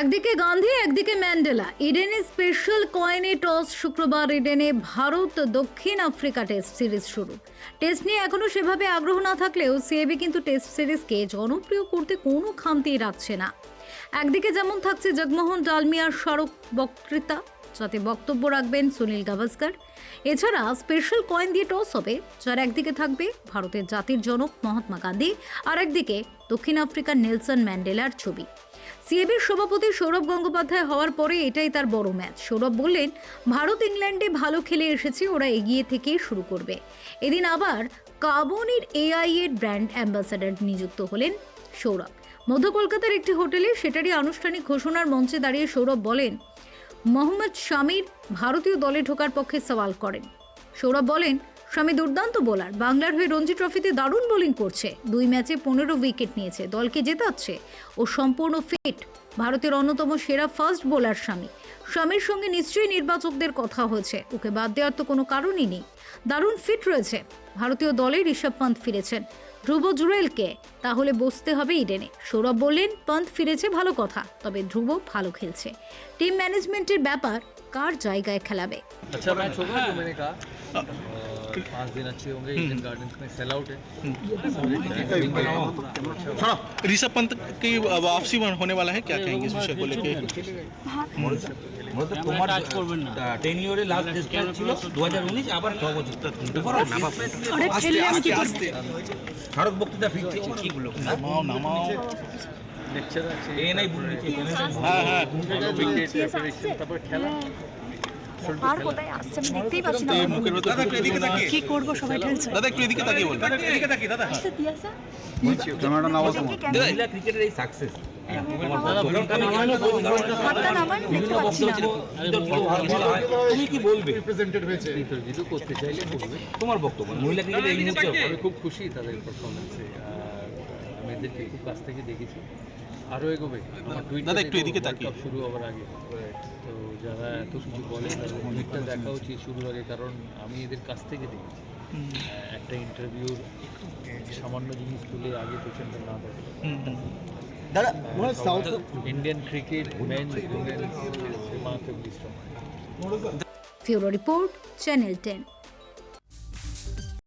একদিকে গান্ধী, একদিকে ম্যান্ডেলা। ইডেনে স্পেশাল কয়েনে টস শুক্রবার ইডেনে ভারত দক্ষিণ আফ্রিকা টেস্ট সিরিজ শুরু। টেস্ট নিয়ে এখনও সেভাবে আগ্রহ না থাকলেও সিএবি কিন্তু টেস্ট সিরিজকে জনপ্রিয় করতে কোনো খামতি রাখছে না। একদিকে যেমন থাকছে জগমোহন ডালমিয়ার স্মারক বক্তৃতা, যাতে বক্তব্য রাখবেন সুনীল গাভাস্কর। এছাড়া স্পেশাল কয়েন দিয়ে টস হবে, যার একদিকে থাকবে ভারতের জাতির জনক মহাত্মা গান্ধী আর একদিকে দক্ষিণ আফ্রিকার নেলসন ম্যান্ডেলার ছবি। সিএবির সভাপতি সৌরভ গঙ্গোপাধ্যায় হওয়ার পরে এটাই তার বড় ম্যাচ। সৌরভ বললেন, ভারত ইংল্যান্ডে ভালো খেলে এসেছে, ওরা এগিয়ে থেকেই শুরু করবে। এদিন আবার কাবনির এআই এর ব্র্যান্ড অ্যাম্বাসাডার নিযুক্ত হলেন সৌরভ। মধ্য কলকাতার একটি হোটেলে সেটারই আনুষ্ঠানিক ঘোষণার মঞ্চে দাঁড়িয়ে সৌরভ বলেন, মোহাম্মদ শামির ভারতীয় দলে ঢোকার পক্ষে সওয়াল করেন। সৌরভ বলেন স্বামী দুর্দান্ত বোলার। বাংলার হয়ে রঞ্জি ট্রফিতে দারুণ বোলিং করছে। দুই ম্যাচে পনেরো উইকেট নিয়েছে। দলকে জেতাচ্ছে ও সম্পূর্ণ ফিট ভারতের অন্যতম সেরা ফার্স্ট বোলার স্বামী। স্বামীর সঙ্গে নিশ্চয়ই নির্বাচকদের কথা হয়েছে। ওকে বাদ দেওয়ার তো কোনো কারণই নেই। দারুণ ফিট রয়েছে। ভারতীয় দলে ঋষভ পান্ত ফিরেছেন। ধ্রুব জুরেলকে তাহলে বসতে হবে ইডেনে। সৌরভ বললেন, পন্থ ফিরেছে ভালো কথা, তবে ধ্রুব ভালো খেলছে। টিম ম্যানেজমেন্টের ব্যাপার কার জায়গায় খেলাবে? मैच होगा जो मैंने कहा और पाँच दिन अच्छे होंगे इंडियन गार्डन्स में सेल आउट है हाँ ऋषभ पंत की वापसी होने वाला है क्या कहेंगे इस विषय को लेके মূলত তোমার টেন ইয়ারে লাস্ট টেস্ট ম্যাচ ছিল দু হাজার উনিশ আবার ছ বছর এবার স্মারক বক্তৃতা ফিরছে কিগুলো নামাও নামাও लेक्चर আছে এএনআই বুঝছে হ্যাঁ হ্যাঁ উইকেট প্রিপারেশন তারপর খেলা আর কোথায় আসছে আমি দেখতেই পাচ্ছি না। এই মুখের ভেতর দাদা একটু এদিকে তাকিয়ে কি করব সবাই ঠেলছে দাদা একটু এদিকে তাকিয়ে বল দাদা এদিকে তাকিয়ে দাদা আসতে দিয়ে আসা ক্যামেরাটা নামাও তোমার মহিলা ক্রিকেটের এই সাকসেস হাতটা নামান দেখতে পাচ্ছি না। তুমি কি বলবে? ইন্টারভিউ করতে চাইলে তোমার বক্তব্য মহিলা এই মুহূর্তে খুব খুশি তাদের পারফরমেন্সে এদেরকে খুব কাছ থেকে দেখেছি। আরও এগোবে। আমার টুইট দাদা, একটু এদিকে তাকিয়ে। শুরু হওয়ার আগে। তো যারা এত কিছু বলে তাদের অনেকটা দেখা উচিত শুরুর আগে কারণ আমি এদের কাছ থেকে দেখেছি। একটা ইন্টারভিউর সামান্য জিনিস তুলে আগে পেছনটা না দেখে Indian cricket men report channel ten.